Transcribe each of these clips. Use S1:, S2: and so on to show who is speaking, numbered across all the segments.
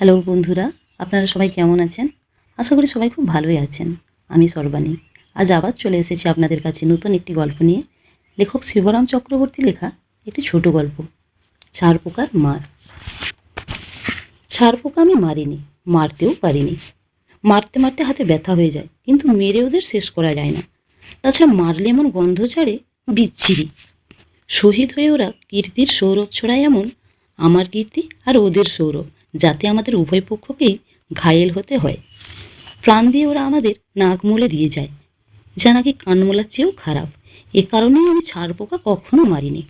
S1: Hello বন্ধুরা, আপনারা সবাই কেমন আছেন? আশা করি সবাই খুব ভালোই আছেন। আমি সর্বাণী। আজ আবার চলে এসেছি আপনাদের কাছে নতুন একটি গল্প নিয়ে। লেখক শিবরাম চক্রবর্তী লেখা একটি ছোট গল্প চার পোকার মার। ছাড় পোকা আমি মারিনি, মারতেও পারিনি। মারতে মারতে হাতে ব্যথা হয়ে যায়, কিন্তু মেরে ওদের শেষ করা যায় না। তাছাড়া মারলে এমন গন্ধ ছাড়ে, বিচ্ছিরি। শহীদ হয়ে ওরা কীর্তির সৌরভ ছড়ায় এমন, আমার কীর্তি আর ওদের সৌরভ। যাতে আমাদের উভয় পক্ষকেই ঘায়েল হতে হয়। প্রাণ দিয়ে ওরা আমাদের নাক মুলে দিয়ে যায়। যা নাকি কানমোলার চেয়েও খারাপ। এ কারণেই আমি ছাড় পোকা কখনো মারিনি।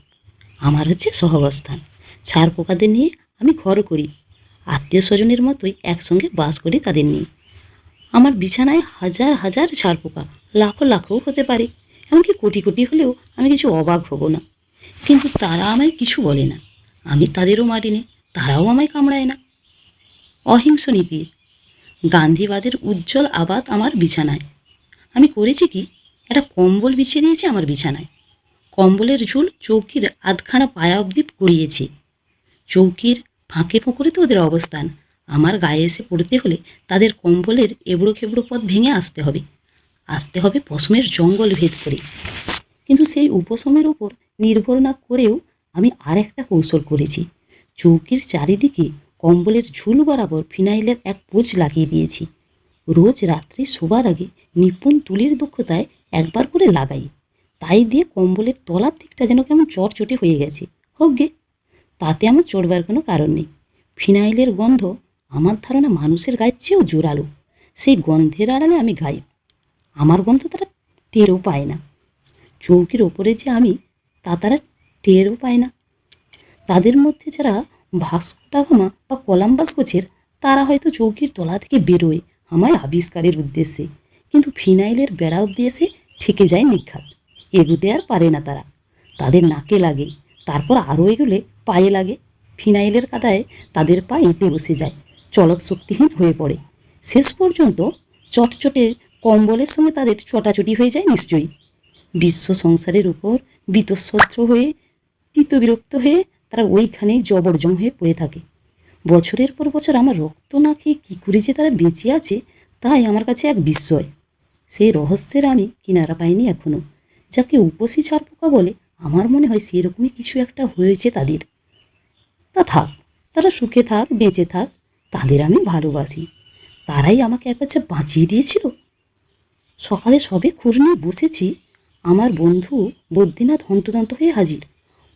S1: আমার হচ্ছে সহাবস্থান। ছাড় পোকাদের নিয়ে আমি ঘর করি। আত্মীয় স্বজনের মতোই একসঙ্গে বাস করি তাদের নিয়ে। আমার বিছানায় হাজার হাজার ছাড় পোকা লাখো লাখও হতে পারে। এমনকি কোটি কোটি হলেও আমি কিছু অবাক হব না। কিন্তু তারা আমায় কিছু বলে না। আমি তাদেরও মারিনি, তারাও আমায় কামড়ায় না। অহিংস নীতি গান্ধীবাদের উজ্জ্বল আবাদ আমার বিছানায়। আমি করেছি কি? একটা কম্বল বিছিয়ে দিয়েছি আমার বিছানায়। কম্বলের ঝুল চৌকির আধখানা পায়া অবধি গড়িয়েছি চৌকির ফাঁকে ফোঁকরে তো ওদের অবস্থান। আমার গায়ে এসে পড়তে হলে তাদের কম্বলের এবড়ো খেবড়ো পথ ভেঙে আসতে হবে। আসতে হবে পশমের জঙ্গল ভেদ করে। কিন্তু সেই উপশমের ওপর নির্ভর না করেও আমি আর একটা কৌশল করেছি। চৌকির চারিদিকে কম্বলের ঝুল বরাবর ফিনাইলের এক পোচ লাগিয়ে দিয়েছি। রোজ রাত্রি শোবার আগে নিপুণ তুলির দক্ষতায় একবার করে লাগাই। তাই দিয়ে কম্বলের তলার দিকটা যেন কেমন চটচটে হয়ে গেছে। হোক গে, তাতে আমার চড়বার কোনো কারণ নেই। ফিনাইলের গন্ধ আমার ধারণা মানুষের গায়ের চেয়েও জোরালো। সেই গন্ধের আড়ালে আমি গাই। আমার গন্ধ তারা টেরও পায় না। চৌকির ওপরে যে আমি, তা তারা টেরও পায় না। তাদের মধ্যে যারা ভাস্কোটাগামা বা কলাম্বাস গোছের তারা হয়তো চৌকির তলা থেকে বেরোয় আমায় আবিষ্কারের উদ্দেশ্যে। কিন্তু ফিনাইলের বেড়া অব্দি এসে ঠেকে যায় নিঘাত এগুতে আর পারে না তারা। তাদের নাকে লাগে, তারপর আরও এগুলে পায়ে লাগে। ফিনাইলের কাদায় তাদের পা এঁটে বসে যায় চলত শক্তিহীন হয়ে পড়ে। শেষ পর্যন্ত চটচটে কম্বলের সঙ্গে তাদের চটাচটি হয়ে যায় নিশ্চয়ই। বিশ্ব সংসারের উপর বীতশ্রদ্ধ হয়ে, তিতবিরক্ত হয়ে তারা ওইখানেই জবরজং হয়ে পড়ে থাকে। বছরের পর বছর আমার রক্ত না খেয়ে কী করে যে তারা বেঁচে আছে, তাই আমার কাছে এক বিস্ময়। সেই রহস্যের আমি কিনারা পাইনি এখনও যাকে উপসী ছাড় পোকা বলে, আমার মনে হয় সেরকমই কিছু একটা হয়েছে তাদের। তা থাক, তারা সুখে থাক, বেঁচে থাক, তাদের আমি ভালোবাসি। তারাই আমাকে একবার যে বাঁচিয়ে দিয়েছিল। সকালে সবে খুর নিয়ে বসেছি, আমার বন্ধু বদ্রীনাথ হন্তদন্ত হয়ে হাজির।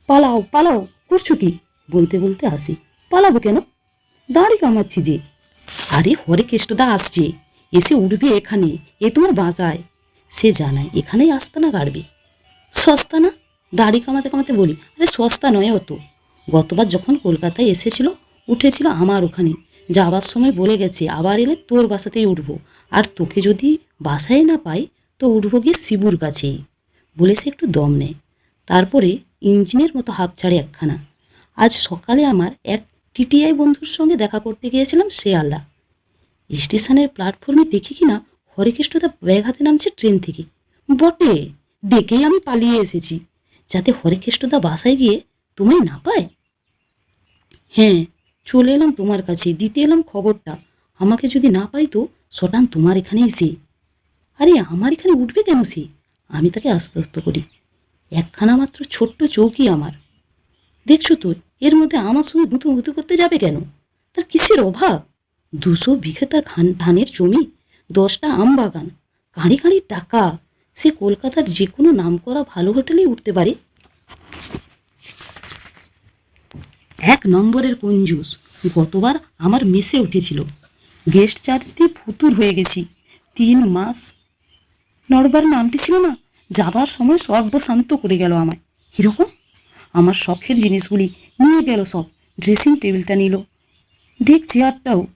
S1: পালাও পালাও! করছ কি? বলতে বলতে আসি। পালাবো কেন? দাঁড়ি কামাচ্ছি যে। আরে হরে কেষ্টদা আসছে। এসে উঠবে এখানে। এ তোমার বাঁচায় সে জানায়, এখানেই আস্তানা গাড়বে। সস্তা না? দাড়ি কামাতে কামাতে বলি, আরে সস্তা নয় অত। গতবার যখন কলকাতায় এসেছিল, উঠেছিল আমার ওখানে। যাবার সময় বলে গেছে, আবার এলে তোর বাসাতেই উঠবো। আর তোকে যদি বাসায় না পাই, তো উঠবো গিয়ে শিবুর কাছেই। বলে সে একটু দম নেয়। তারপরে ইঞ্জিনের মতো হাফ ছাড়ে একখানা। আজ সকালে আমার এক টিটিআই বন্ধুর সঙ্গে দেখা করতে গিয়েছিলাম শিয়ালদা। স্টেশনের প্ল্যাটফর্মে দেখি কিনা হরেকৃষ্ণদা ব্যাগ হাতে নামছে ট্রেন থেকে। বটে, ডেকেই আমি পালিয়ে এসেছি, যাতে হরেকৃষ্ণদা বাসায় গিয়ে তোমায় না পায়। হ্যাঁ চলে এলাম তোমার কাছে, দিতে এলাম খবরটা। আমাকে যদি না পাই তো সটান তোমার এখানেই সে। আরে, আমার এখানে উঠবে কেন সে? আমি তাকে আস্তে আস্তে করি। একখানা মাত্র ছোট্ট চৌকি আমার। দেখছ তো, এর মধ্যে আমার সঙ্গে গুঁতো গুঁতো করতে যাবে কেন? তার কিসের অভাব? দুশো বিঘে তার ধানের জমি, দশটা আম বাগান, কাঁড়ি কাঁড়ি টাকা। সে কলকাতার যে কোনো নাম করা ভালো হোটেলেই উঠতে পারে। এক নম্বরের কঞ্জুস, গতবার আমার মেসে উঠেছিল। গেস্ট চার্জ দিয়ে ফুতুর হয়ে গেছি। তিন মাস, নড়বার নামটি ছিল না? যাবার সময় সর্বশান্ত করে গেল আমায়। কীরকম? আমার শখের জিনিসগুলি নিয়ে গেল সব। ড্রেসিং টেবিলটা নিল। ডেক চেয়ারটাও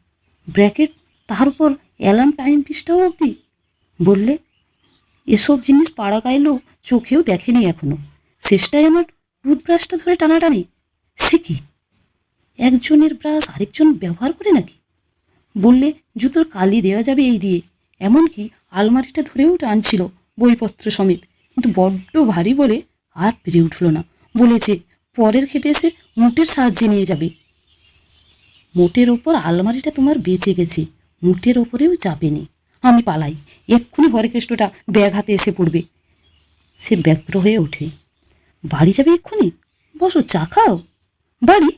S1: ব্র্যাকেট তার উপর অ্যালার্ম টাইম পিসটাও অবধি। বললে, এসব জিনিস পাড়া গাইলেও চোখেও দেখেনি এখনও। শেষটায় আমার টুথব্রাশটা ধরে টানাটানি। সে কি? একজনের ব্রাশ আরেকজন ব্যবহার করে নাকি? বললে, জুতোর কালি দেওয়া যাবে এই দিয়ে। এমনকি আলমারিটা ধরেও টানছিল। বইপত্র সমেত। কিন্তু বড্ড ভারী বলে আর পেরে উঠল না। বলেছে, পরের ক্ষেপে এসে মুটের সাহায্যে নিয়ে যাবে। মোটের ওপর আলমারিটা তোমার বেঁচে গেছে মুটের ওপরেও চাপেনি আমি পালাই, এক্ষুনি হরেকৃষ্ণটা ব্যাগ হাতে এসে পড়বে। সে ব্যগ্র হয়ে ওঠে। বাড়ি যাবে এক্ষুনি? বসো, চা খাও। বাড়ি?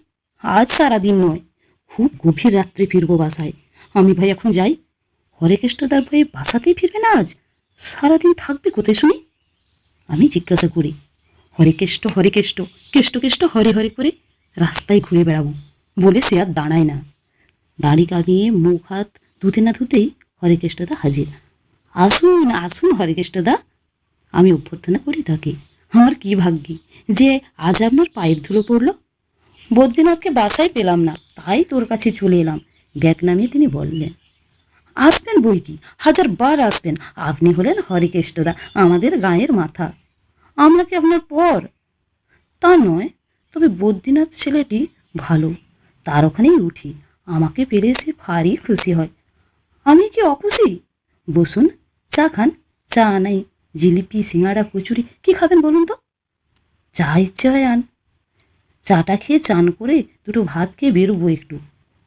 S1: আজ সারাদিন নয়, খুব গভীর রাত্রে ফিরবো বাসায়। আমি ভাই এখন যাই। হরেকৃষ্ণদার ভয়ে বাসাতেই ফিরবে না আজ? সারাদিন থাকবে কোথায় শুনি? আমি জিজ্ঞাসা করি, হরে কেষ্ট হরে কেষ্ট কেষ্ট কেষ্ট, হরে হরে করে রাস্তায় ঘুরে বেড়াবো। বলে সে আর দাঁড়ায় না। দাড়ি কামিয়ে মুখ, হাত ধুতে না ধুতেই হরে কেষ্টদা হাজির। আসুন আসুন হরে কেষ্টদা আমি অভ্যর্থনা করি তাকে, আমার কি ভাগ্যি যে আজ আপনার পায়ের ধুলো পড়ল? বদ্রীনাথকে বাসায় পেলাম না, তাই তোর কাছে চলে এলাম। ব্যাগ নামিয়ে তিনি বললেন আসবেন বই কি হাজার বার আসবেন। আপনি হলেন হরিকেষ্টদা, আমাদের গায়ের মাথা। আমরা কি আপনার পর? তা নয়, তবে বদ্রীনাথ ছেলেটি ভালো, তার ওখানেই উঠি। আমাকে পেলে সে ভারী খুশি হয়। আমি কি অখুশি? বসুন, চা খান। চা নাই, জিলিপি, সিঙাড়া, কচুরি, কি খাবেন বলুন তো? চা ইচ্ছে হয় আন। চাটা খেয়ে চান করে দুটো ভাত খেয়ে বেরোবো একটু।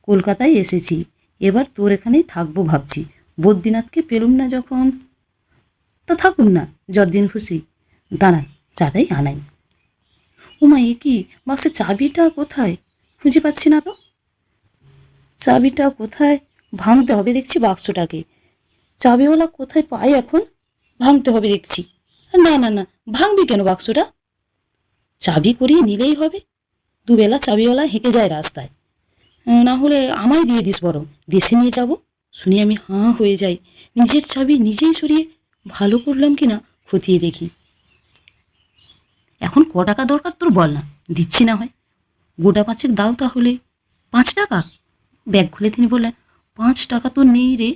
S1: কলকাতায় এসেছি। এবার তোর এখানেই থাকব ভাবছি। বদ্রীনাথকে পেলুম না যখন? তা থাকুন না, যতদিন খুশি। দাঁড়ান চাটাই আনাই। উমা, এ কি? বাক্সের চাবিটা কোথায়? খুঁজে পাচ্ছি না তো। চাবিটা কোথায়? ভাঙতে হবে দেখছি বাক্সটাকে। চাবিওয়ালা কোথায় পাই এখন? ভাঙতে হবে দেখছি। না না না, ভাঙবি কেন বাক্সটা? চাবি করিয়ে নিলেই হবে। দুবেলা চাবিওয়ালা হেঁকে যায় রাস্তায়। না হলে আমায় দিয়ে দিস বরং। দেশে নিয়ে যাব? শুনে আমি হাঁ হয়ে যাই। নিজের চাবি নিজেই সরিয়ে ভালো করলাম কি না খতিয়ে দেখি। এখন ক টাকা দরকার তোর বল না, দিচ্ছি না হয়। গোটা পাঁচেক দাও তাহলে। পাঁচ টাকা? ব্যাগ খুলে তিনি বললেন, পাঁচ টাকা তো নেই রে।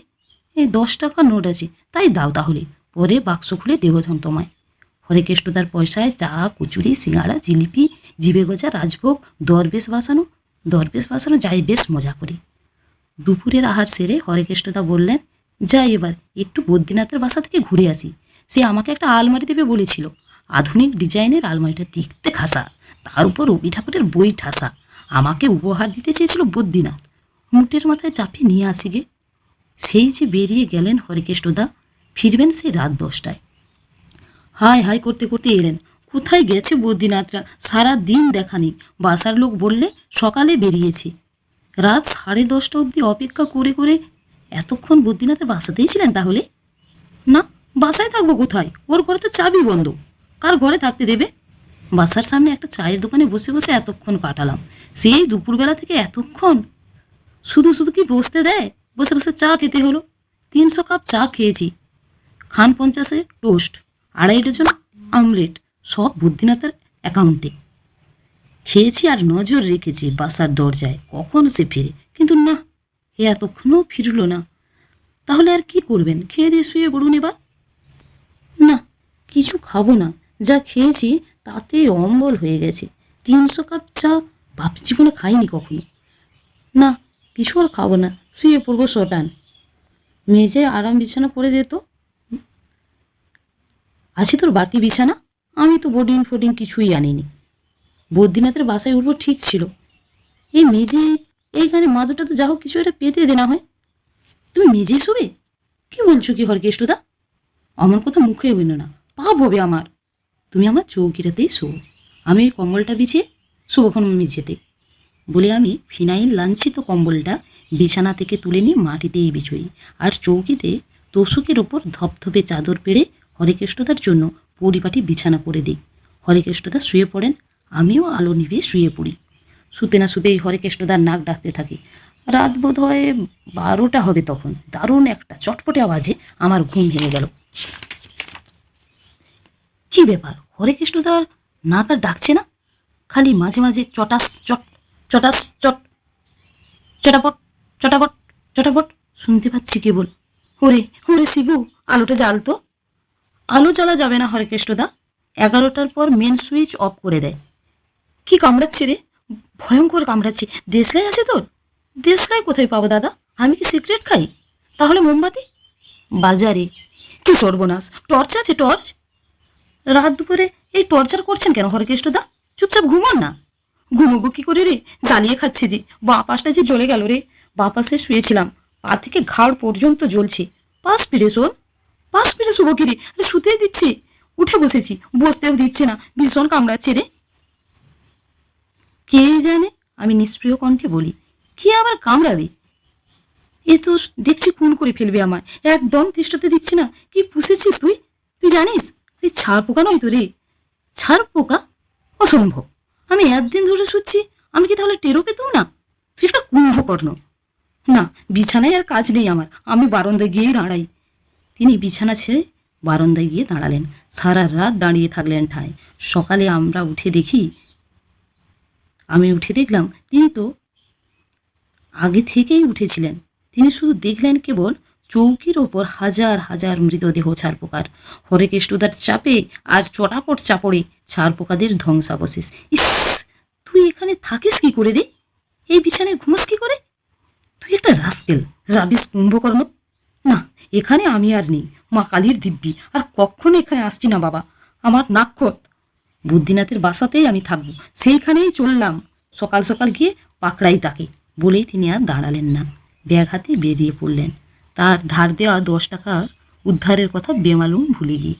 S1: দশ টাকা নোট আছে, তাই দাও তাহলে। পরে বাক্স খুলে দেবধন তোমায়। হরেকেষ্টদার পয়সায় চা, কচুরি, সিঙ্গাড়া, জিলিপি, জিবে গজা, রাজভোগ, দরবেশ বাসানো দরবেশ বাসানো, যাই বেশ মজা করি। দুপুরের আহার সেরে হরেকেষ্টদা বললেন, যাই এবার, একটু বদ্রীনাথের বাসা থেকে ঘুরে আসি। সে আমাকে একটা আলমারি দেবে বলেছিল। আধুনিক ডিজাইনের আলমারিটা দেখতে খাসা। তার উপর রবি ঠাকুরের বই ঠাসা। আমাকে উপহার দিতে চেয়েছিল বদ্রীনাথ। মুটের মাথায় চাপিয়ে নিয়ে আসি গে। সেই যে বেরিয়ে গেলেন হরেকেষ্টদা, ফিরবেন সেই রাত দশটায়। হাই হাই করতে করতে এলেন। কোথায় গেছে বদ্রীনাথরা? সারা দিন দেখা নেই। বাসার লোক বললে, সকালে বেরিয়েছে। রাত সাড়ে দশটা অবধি অপেক্ষা করে করে এতক্ষণ বদ্রীনাথের বাসাতেই ছিলেন তাহলে? না, বাসায় থাকব কোথায়? ওর ঘরে তো চাবি বন্ধ। কার ঘরে থাকতে দেবে? বাসার সামনে একটা চায়ের দোকানে বসে বসে এতক্ষণ কাটালাম। সেই দুপুরবেলা থেকে এতক্ষণ শুধু শুধু কি বসতে দেয়? বসে বসে চা খেতে হলো। তিনশো কাপ চা খেয়েছি। খান পঞ্চাশে টোস্ট আড়াই ডজন আমলেট। সব বুদ্ধিনাথের অ্যাকাউন্টে। খেয়েছি আর নজর রেখেছি বাসার দরজায়, কখন সে ফিরে? কিন্তু না, হে এতক্ষণও ফিরল না। তাহলে আর কি করবেন? খেয়ে দিয়ে শুয়ে পড়ুন এবার। না, কিছু খাব না। যা খেয়েছি তাতে অম্বল হয়ে গেছে। তিনশো কাপ চা বাপ জীবনে খাইনি কখনো। না, কিছু আর খাব না। শুয়ে পড়ব শটান। মেঝে আরাম বিছানা পরে দে তো। আছে তোর বাড়তি বিছানা? আমি তো বোর্ডিং ফোর্ডিং কিছুই আনিনি। বদ্রীনাথের বাসায় উঠবো ঠিক ছিল। এই মেঝে, এইখানে মাদুরটা তো যা হোক কিছু একটা পেতে দেনা হয়। তুমি মেঝে শোবে? কি বলছো কি হরকেষ্টদা? আমার কথা মুখে হইল না। পাপ হবে আমার। তুমি আমার চৌকিটাতেই শো। আমি ওই কম্বলটা বিছিয়ে শোভক্ষণ মেঝেতে। বলে আমি ফিনাইল লাঞ্ছিত কম্বলটা বিছানা থেকে তুলে নিয়ে মাটিতেই বিছই। আর চৌকিতে তোষকের ওপর ধপধপে চাদর পেড়ে হরেকেষ্টদার জন্য পরিপাটি বিছানা করে দিই। হরেকেষ্টদা শুয়ে পড়েন, আমিও আলো নিভিয়ে শুয়ে পড়ি। শুতে না শুতেই হরেকেষ্টদার নাক ডাকতে থাকি। রাত বোধ হয় বারোটা হবে তখন। দারুণ একটা চটপটে আওয়াজে আমার ঘুম ভেঙে গেল। কি ব্যাপার? হরেকৃষ্ণদার নাক আর ডাকছে না? খালি মাঝে মাঝে চটাস চট চটাস চট, চটাপট চটাপট চটাপট শুনতে পাচ্ছি কেবল। ওরে ওরে শিবু, আলোটা জ্বাল তো আলো জ্বালা যাবে না হরেকৃষ্ণদা এগারোটার পর মেন সুইচ অফ করে দেয়। কি কামড়াচ্ছে রে? ভয়ঙ্কর কামড়াচ্ছে। দেশলাই আছে তোর? দেশলাই কোথায় পাবো দাদা? আমি কি সিগারেট খাই? তাহলে মোমবাতি? বাজারে। কি সর্বনাশ। টর্চ আছে, টর্চ? রাত দুপুরে এই টর্চার করছেন কেন হরেকৃষ্ণদা চুপচাপ ঘুমান না। ঘুমোবো কি করে রে? জ্বালিয়ে খাচ্ছি যে। বা পাশটা যে জ্বলে গেল রে। বা পাশে শুয়েছিলাম। পা থেকে ঘাড় পর্যন্ত জ্বলছে। পাশ ফিরে শোন। পাশ ফিরে শুবো কি রে আরে শুতেই দিচ্ছে। উঠে বসেছি। বসতেও দিচ্ছে না। ভীষণ কামড়াচ্ছে রে। কে জানে? আমি নিষ্প্রিয় কণ্ঠে বলি, কি আবার কামড়াবে? এ তো দেখছি খুন করে ফেলবে আমায়। একদম তিষ্ঠতে দিচ্ছে না। কি পুষেছিস তুই? তুই জানিস? তুই ছাড় পোকা নয় তো রে। ছাড় পোকা? অসম্ভব। আমি একদিন ধরে শুচ্ছি। আমি কি তাহলে টেরো পেতাম না? তুই একটা কুম্ভকর্ণ। না, বিছানায় আর কাজ নেই আমার। আমি বারান্দায় গিয়েই দাঁড়াই। তিনি বিছানা ছেড়ে বারান্দায় গিয়ে দাঁড়ালেন। সারা রাত দাঁড়িয়ে থাকলেন ঠায়। সকালে আমরা উঠে দেখি, আমি উঠে দেখলাম তিনি তো আগে থেকেই উঠেছিলেন। তিনি শুধু দেখলেন কেবল চৌকির ওপর হাজার হাজার মৃতদেহ ছারপোকার হরেকেষ্টদার চাপে আর চটাপট চাপড়ে ছারপোকাদের ধ্বংসাবশেষ। ইস, তুই এখানে থাকিস কি করে রে? এই বিছানায় ঘুমোস কি করে? তুই একটা রাস্কেল, রাবিস কুম্ভকর্ণ না, এখানে আমি আর নেই। মা কালীর দিব্যি। আর কখনো এখানে আসছি না, বাবা? আমার নাক্ষত বুদ্ধিনাথের বাসাতেই আমি থাকব। সেইখানেই চললাম। সকাল সকাল গিয়ে পাকড়াই তাকে। বলেই তিনি আর দাঁড়ালেন না। ব্যাগ হাতে বেরিয়ে পড়লেন। তার ধার দেওয়া দশ টাকার উদ্ধারের কথা বেমালুম ভুলে গিয়ে।